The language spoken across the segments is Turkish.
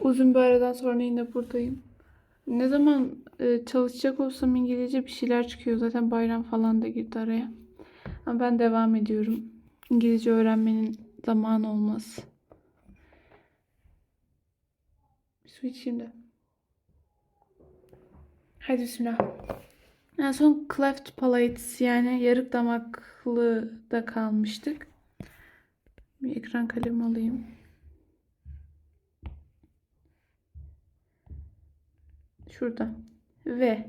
Uzun bir aradan sonra yine buradayım. Ne zaman e, çalışacak olsam İngilizce bir şeyler çıkıyor. Zaten bayram falan da girdi araya. Ama ben devam ediyorum. İngilizce öğrenmenin zamanı olmaz. Bir su içeyim de. Hadi bismillah. En son cleft palates yani yarık damaklı da kalmıştık. Bir ekran kalemi alayım. Şurada. Ve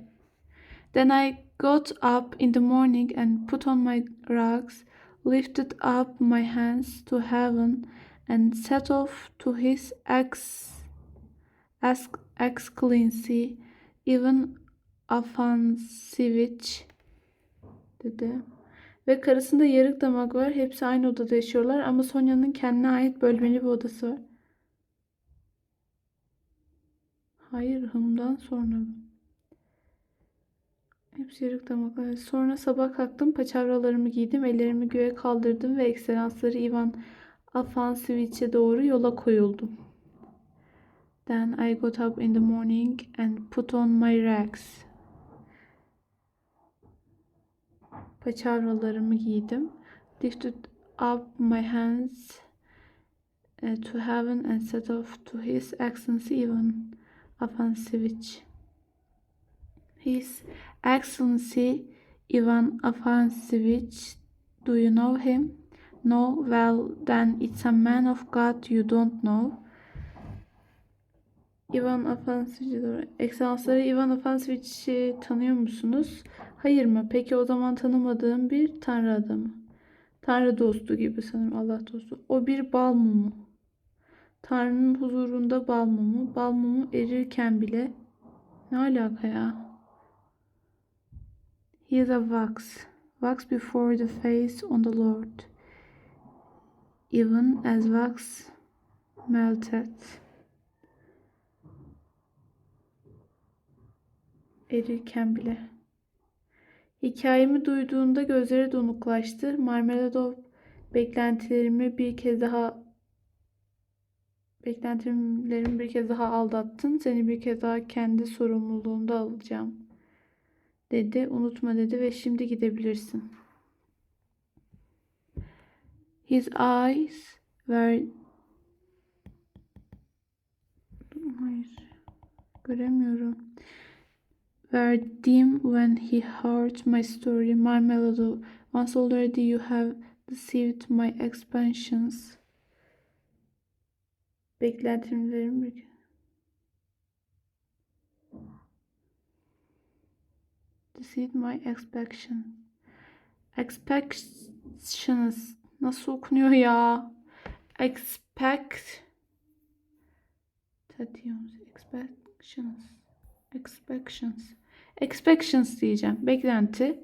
Then I got up in the morning and put on my rags, lifted up my hands to heaven, and set off to his ex, ex excellency, even Afansevich dedi. Ve karısında yarık damak var. Hepsi aynı odada yaşıyorlar ama Sonya'nın kendine ait bölmeli bir odası var. Hayır, hımdan sonra? Hepsi yarık damaklar. Sonra sabah kalktım, paçavralarımı giydim, ellerimi göğe kaldırdım ve ekselansları Ivan Afansevich'e doğru yola koyuldum. Then I got up in the morning and put on my rags. Paçavralarımı giydim. Lifted up my hands eh, to heaven and set off to His Excellency Ivan Afansevich. His Excellency Ivan Afansevich, do you know him? No, well, then it's a man of God you don't know. Ivan Afansevich, doğru. Ekselansları Ivan Afansevich'i tanıyor musunuz? Hayır mı? Peki o zaman tanımadığım bir tanrı adamı. Tanrı dostu gibi sanırım Allah dostu. O bir bal mumu. Tanrı'nın huzurunda bal mumu. Bal mumu erirken bile ne alaka ya? He a wax. Wax before the face on the Lord. Even as wax melted. Erirken bile. Hikayemi duyduğunda gözleri donuklaştı. Marmeladov beklentilerimi bir kez daha beklentilerimi bir kez daha aldattın. Seni bir kez daha kendi sorumluluğumda alacağım. Dedi. Unutma dedi ve şimdi gidebilirsin. His eyes were Hayır. Göremiyorum. Were dim when he heard my story, my melody. Once already you have deceived my expansions. Beklentilerim bir Deceived my expectation. Expectations. Nasıl okunuyor ya? Expect. Tadios. Expectations. Expectations. Expectations diyeceğim. Beklenti.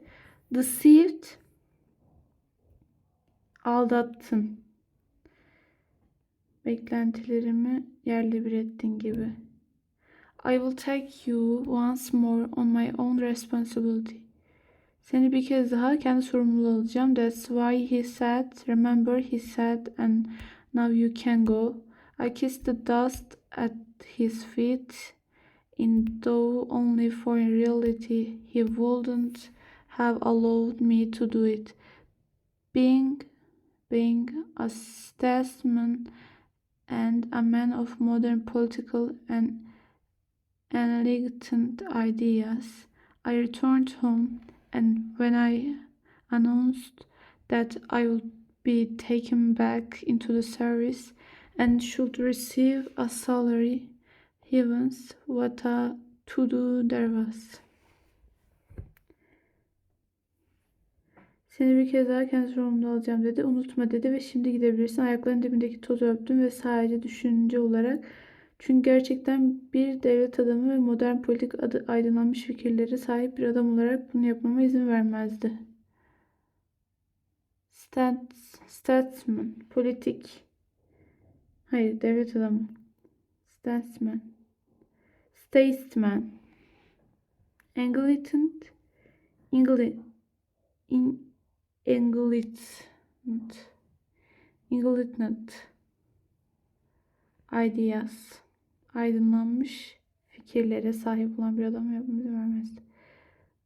Deceived. Aldattın. Beklentilerimi yerle bir ettin gibi. I will take you once more on my own responsibility. Seni bir kez daha kendi sorumluluğu alacağım. That's why he said, remember he said, and now you can go. I kissed the dust at his feet, in though only for in reality he wouldn't have allowed me to do it. Being, being a statesman and a man of modern political and enlightened ideas, I returned home, and when I announced that I would be taken back into the service and should receive a salary, heavens, what a to-do there was. Seni bir kez daha kendi sorumluluğumda alacağım dedi. Unutma dedi ve şimdi gidebilirsin. Ayaklarının dibindeki tozu öptüm ve sadece düşünce olarak çünkü gerçekten bir devlet adamı ve modern politik adı aydınlanmış fikirleri sahip bir adam olarak bunu yapmama izin vermezdi. Statsman, politik. Hayır, devlet adamı. Statsman. Statesman. Enlightened. Engli, in, enlightened. Enlightened. Ideas. aydınlanmış fikirlere sahip olan bir adam yapmamızı vermez.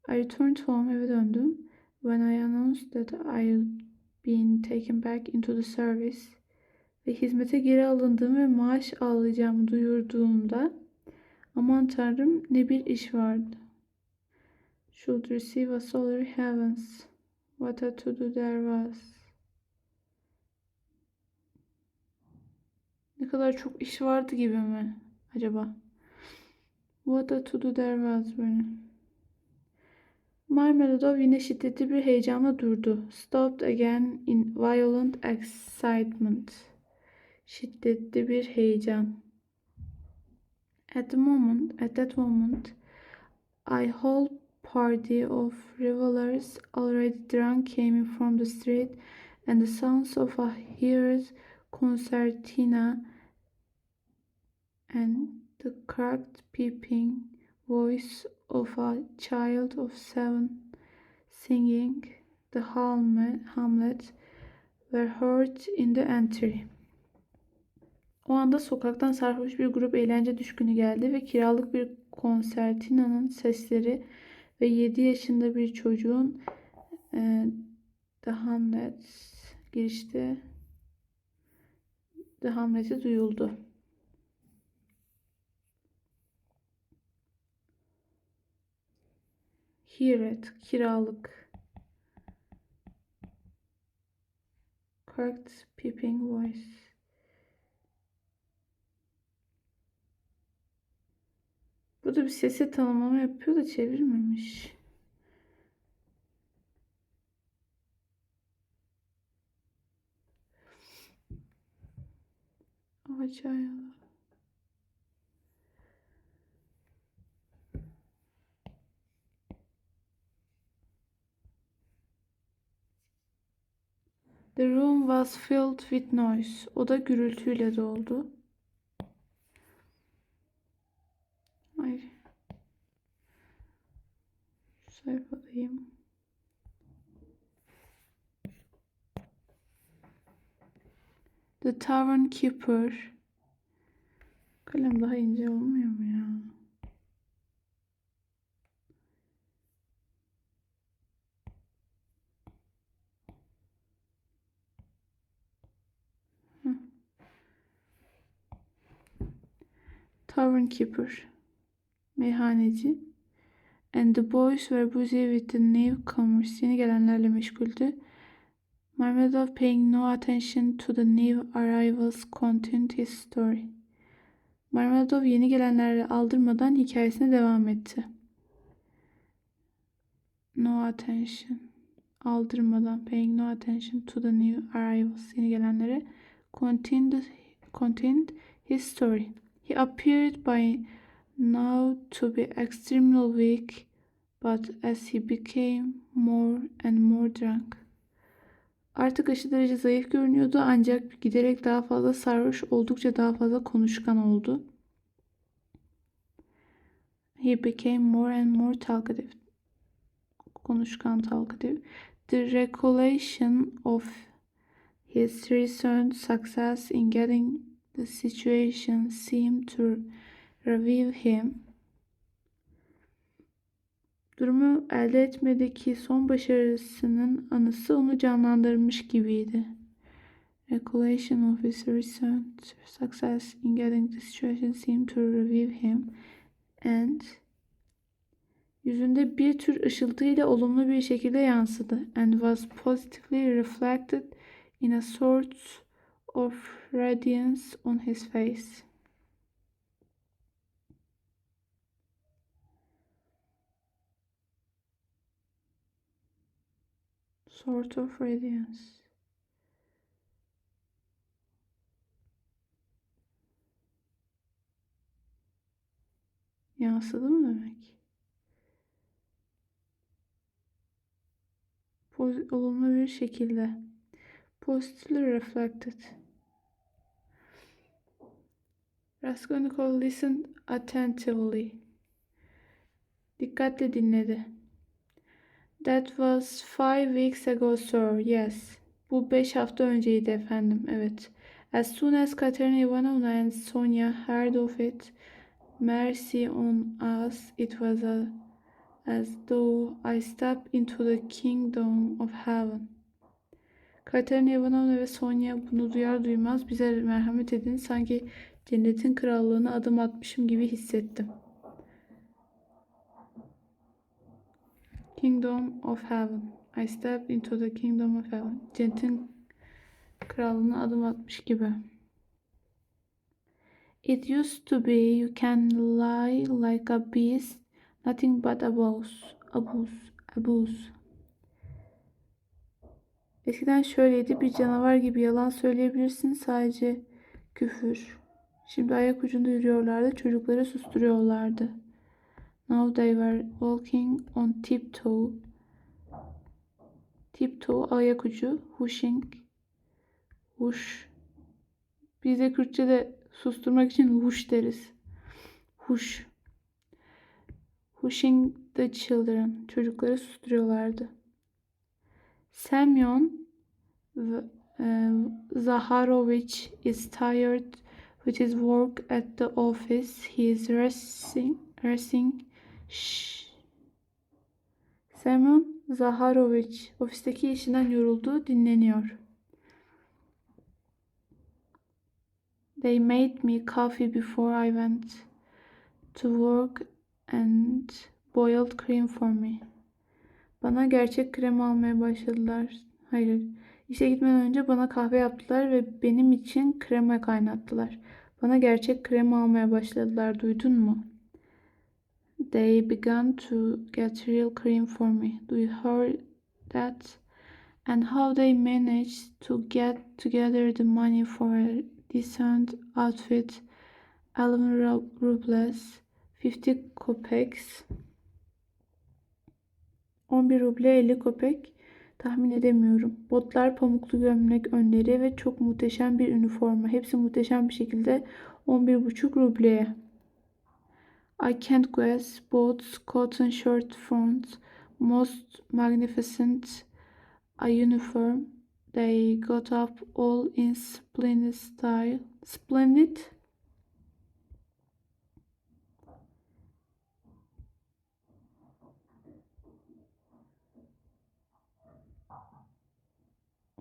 I returned home, eve döndüm. When I announced that I'd been taken back into the service ve hizmete geri alındığımı ve maaş alacağımı duyurduğumda aman tanrım ne bir iş vardı. Should receive a salary heavens. What a to do there was. Ne kadar çok iş vardı gibi mi acaba? What a to do there was böyle. Marmeladov yine şiddetli bir heyecanla durdu. Stopped again in violent excitement. Şiddetli bir heyecan. At the moment, at that moment, a whole party of revelers already drunk came from the street, and the sounds of a hero's concertina and the cracked peeping voice of a child of seven singing the Hamlet were heard in the entry. O anda sokaktan sarhoş bir grup eğlence düşkünü geldi ve kiralık bir konsertinanın sesleri ve 7 yaşında bir çocuğun e, The Hamlet girişte The Hamlet'i duyuldu. Hiret, kiralık. Correct peeping voice. Burada bir sesi tanımlama yapıyor da çevirmemiş. Acayip. The room was filled with noise. Oda gürültüyle doldu. Ay. Şu sayfadayım. The tavern keeper. Kalem daha ince olmuyor mu ya? Hı. Tavern keeper. Meyhaneci. And the boys were busy with the newcomers. Yeni gelenlerle meşguldü. Marmeladov paying no attention to the new arrivals continued his story. Marmeladov yeni gelenlerle aldırmadan hikayesine devam etti. No attention. Aldırmadan. Paying no attention to the new arrivals. Yeni gelenlere. Continued, continued his story. He appeared by now to be extremely weak, but as he became more and more drunk. Artık aşırı derece zayıf görünüyordu ancak giderek daha fazla sarhoş oldukça daha fazla konuşkan oldu. He became more and more talkative. Konuşkan talkative. The recollection of his recent success in getting the situation seemed to revive him. Durumu elde etmedeki son başarısının anısı onu canlandırmış gibiydi. Recollection of his recent success in getting the situation seemed to revive him and yüzünde bir tür ışıltıyla olumlu bir şekilde yansıdı and was positively reflected in a sort of radiance on his face. Sort of radiance. Yansıdı mı demek? Poz- olumlu bir şekilde. Positively reflected. Raskolnikov listened attentively. Dikkatle dinledi. That was five weeks ago, sir. Yes. Bu beş hafta önceydi efendim. Evet. As soon as Katerina Ivanovna and Sonia heard of it, mercy on us, it was a, as though I stepped into the kingdom of heaven. Katerina Ivanovna ve Sonya bunu duyar duymaz bize merhamet edin sanki cennetin krallığına adım atmışım gibi hissettim. Kingdom of Heaven. I stepped into the kingdom of heaven. Cennetin krallığına adım atmış gibi. It used to be you can lie like a beast, nothing but abuse, abuse, abuse. Eskiden şöyleydi bir canavar gibi yalan söyleyebilirsin sadece küfür. Şimdi ayak ucunda yürüyorlardı çocukları susturuyorlardı. Now they were walking on tiptoe. Tiptoe ayak ucu. Hushing. Hush. Biz de Kürtçe'de susturmak için huş deriz. Huş. Hushing the children. Çocukları susturuyorlardı. Semyon e, Zaharovich is tired with his work at the office. He is resting, resting Şşş. Semyon Zaharovich ofisteki işinden yoruldu, dinleniyor. They made me coffee before I went to work and boiled cream for me. Bana gerçek krem almaya başladılar. Hayır, işe gitmeden önce bana kahve yaptılar ve benim için krema kaynattılar. Bana gerçek krem almaya başladılar, duydun mu? They began to get real cream for me. Do you hear that? And how they managed to get together the money for a decent outfit. 11 ru- rubles, 50 kopeks. 11 ruble 50 kopek. Tahmin edemiyorum. Botlar, pamuklu gömlek önleri ve çok muhteşem bir üniforma. Hepsi muhteşem bir şekilde 11,5 rubleye. I can't guess. Boots, cotton shirt fronts, most magnificent a uniform. They got up all in splendid style. Splendid?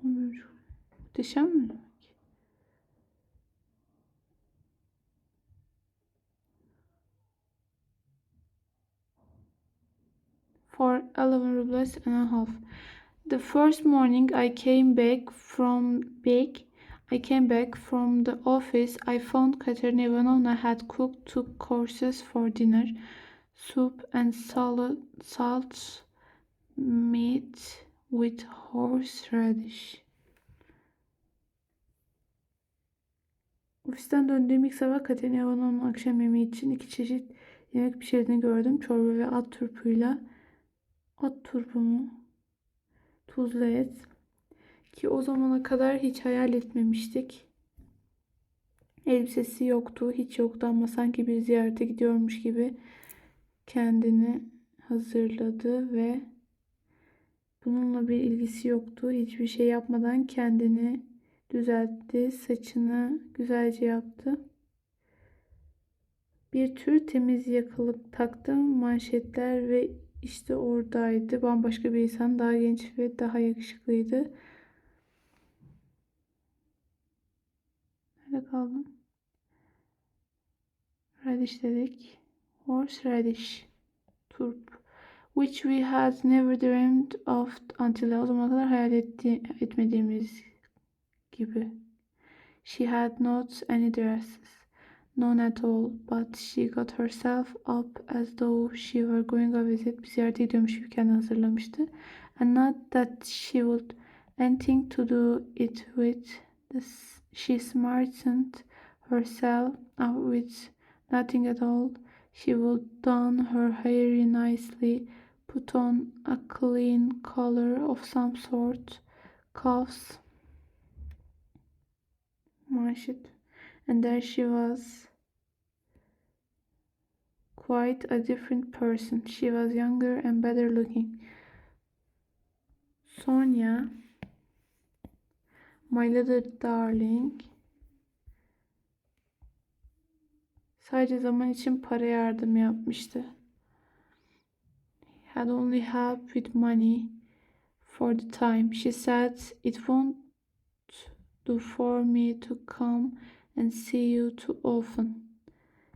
Muhteşem mi? For 11 rubles and a half. The first morning I came back from back, I came back from the office. I found Katerina Ivanovna had cooked two courses for dinner: soup and salad, salt meat with horseradish. Ofisten döndüğüm ilk sabah Katerina Ivanovna'nın akşam yemeği için iki çeşit yemek pişirdiğini gördüm. Çorba ve at turpuyla. At turpu mu? Tuzlu et. Ki o zamana kadar hiç hayal etmemiştik. Elbisesi yoktu, hiç yoktu ama sanki bir ziyarete gidiyormuş gibi kendini hazırladı ve bununla bir ilgisi yoktu. Hiçbir şey yapmadan kendini düzeltti, saçını güzelce yaptı. Bir tür temiz yakalık taktı, manşetler ve işte oradaydı. Bambaşka bir insan, daha genç ve daha yakışıklıydı. Nerede kaldım? Radish dedik. Horse radish. Turp. Which we had never dreamed of until o zamana kadar hayal etti, etmediğimiz gibi. She had not any dresses. None at all, but she got herself up as though she were going a visit. Bir ziyarete gidiyormuş hazırlamıştı. And not that she would anything to do it with. This, she smartened herself up with nothing at all. She would don her hair nicely, put on a clean collar of some sort, cuffs, manşet, and there she was quite a different person. She was younger and better looking. Sonia, my little darling. Sadece zaman için para yardım yapmıştı. Had only help with money for the time. She said it won't do for me to come and see you too often.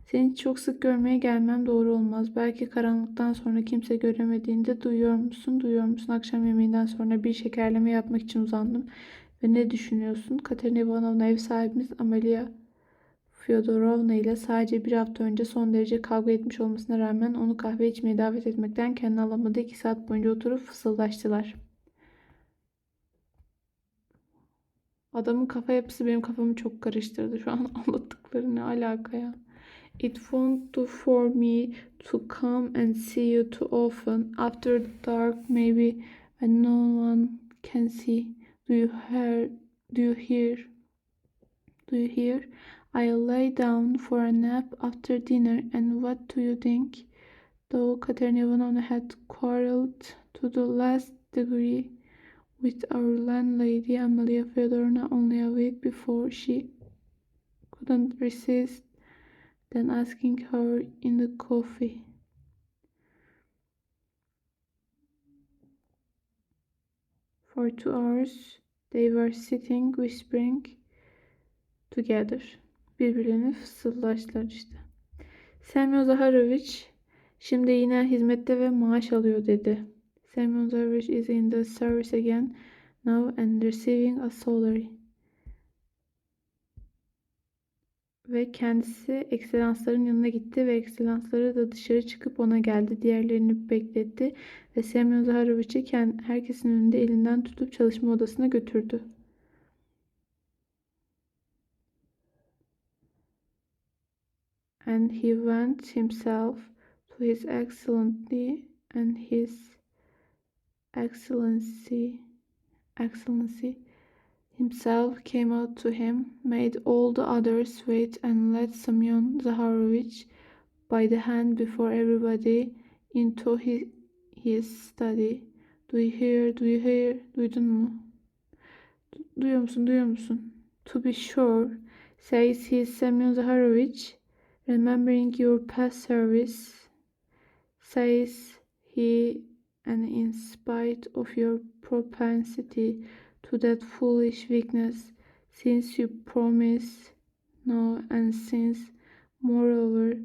Seni çok sık görmeye gelmem doğru olmaz. Belki karanlıktan sonra kimse göremediğinde duyuyor musun, duyuyor musun? Akşam yemeğinden sonra bir şekerleme yapmak için uzandım. Ve ne düşünüyorsun? Katerina Ivanovna ev sahibimiz Amalia Fyodorovna ile sadece bir hafta önce son derece kavga etmiş olmasına rağmen onu kahve içmeye davet etmekten kendini alamadı. İki saat boyunca oturup fısıldaştılar. Adamın kafa yapısı benim kafamı çok karıştırdı. Şu an anlattıkları ne alaka ya? It won't do for me to come and see you too often. After dark, maybe when no one can see. Do you hear? Do you hear? Do you hear? I'll lay down for a nap after dinner, and what do you think? Though Katerina Ivanovna had quarreled to the last degree with our landlady Amalia Fedorovna only a week before, she couldn't resist then asking her in the coffee. For two hours they were sitting whispering together. Birbirlerine fısıldaştılar işte. Semyon Zaharoviç şimdi yine hizmette ve maaş alıyor dedi. Semyon Zaharoviç is in the service again now and receiving a salary. Ve kendisi ekselansların yanına gitti ve ekselansları da dışarı çıkıp ona geldi. Diğerlerini bekletti ve Semyon Zaharoviç'i herkesin önünde elinden tutup çalışma odasına götürdü. And he went himself to his excellency and his excellency excellency himself came out to him, made all the others wait, and led Semyon Zaharovich by the hand before everybody into his, his study. Do you hear, do you hear, duydun mu? Duyuyor musun, duyuyor musun? To be sure, says he Semyon Zaharovich, remembering your past service, says he, and in spite of your propensity to that foolish weakness, since you promise no, and since, moreover,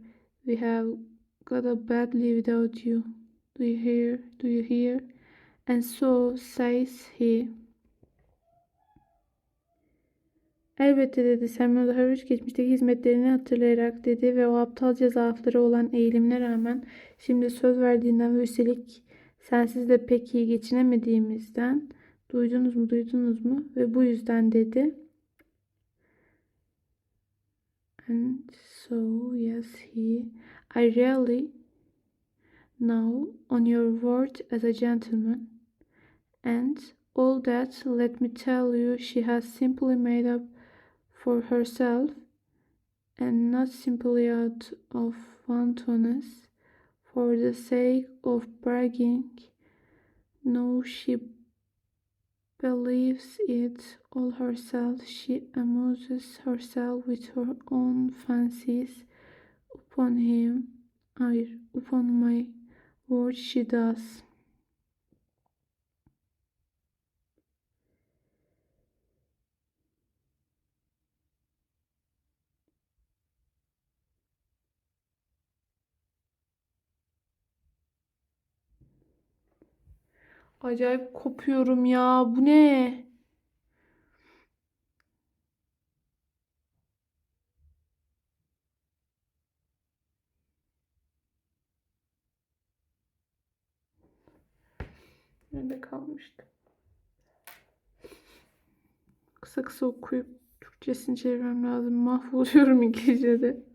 we have got a badly without you. Do you hear? Do you hear? And so says he. Elbette dedi Samuel Haruç geçmişteki hizmetlerini hatırlayarak dedi ve o aptalca zaafları olan eğilimine rağmen şimdi söz verdiğinden ve üstelik sensiz de pek iyi geçinemediğimizden Duydunuz mu, duydunuz mu? Ve bu yüzden dedi. And so yes he I really now on your word as a gentleman and all that let me tell you she has simply made up for herself and not simply out of wantonness for the sake of bragging no she believes it all herself. She amuses herself with her own fancies. Upon him, I, upon my word, she does. Acayip kopuyorum ya. Bu ne? Nerede kalmıştım? Kısa kısa okuyup Türkçesini çevirmem lazım. Mahvoluyorum İngilizce'de.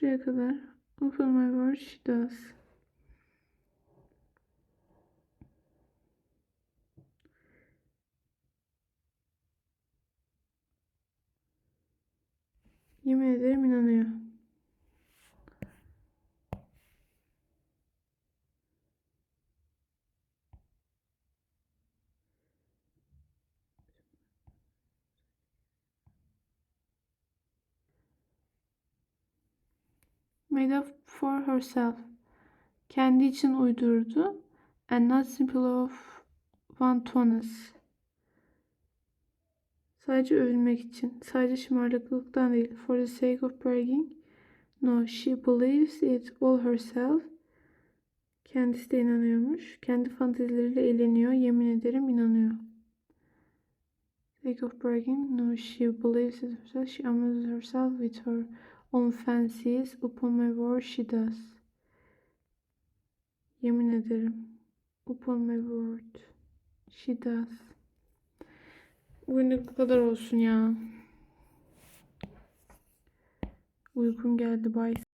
Şuraya kadar. Open my she does. Yemin ederim inanıyor. Made up for herself. Kendi için uydurdu. And not simply of wantoness. Sadece övülmek için. Sadece şımarıklıktan değil. For the sake of bragging. No, she believes it all herself. Kendisi de inanıyormuş. Kendi fantezileriyle eğleniyor. Yemin ederim inanıyor. Sake of bragging. No, she believes it herself. She amuses herself with her own fancies. Upon my word she does. Yemin ederim. Upon my word. She does. Bugünlük bu kadar olsun ya. Uykum geldi. Bye.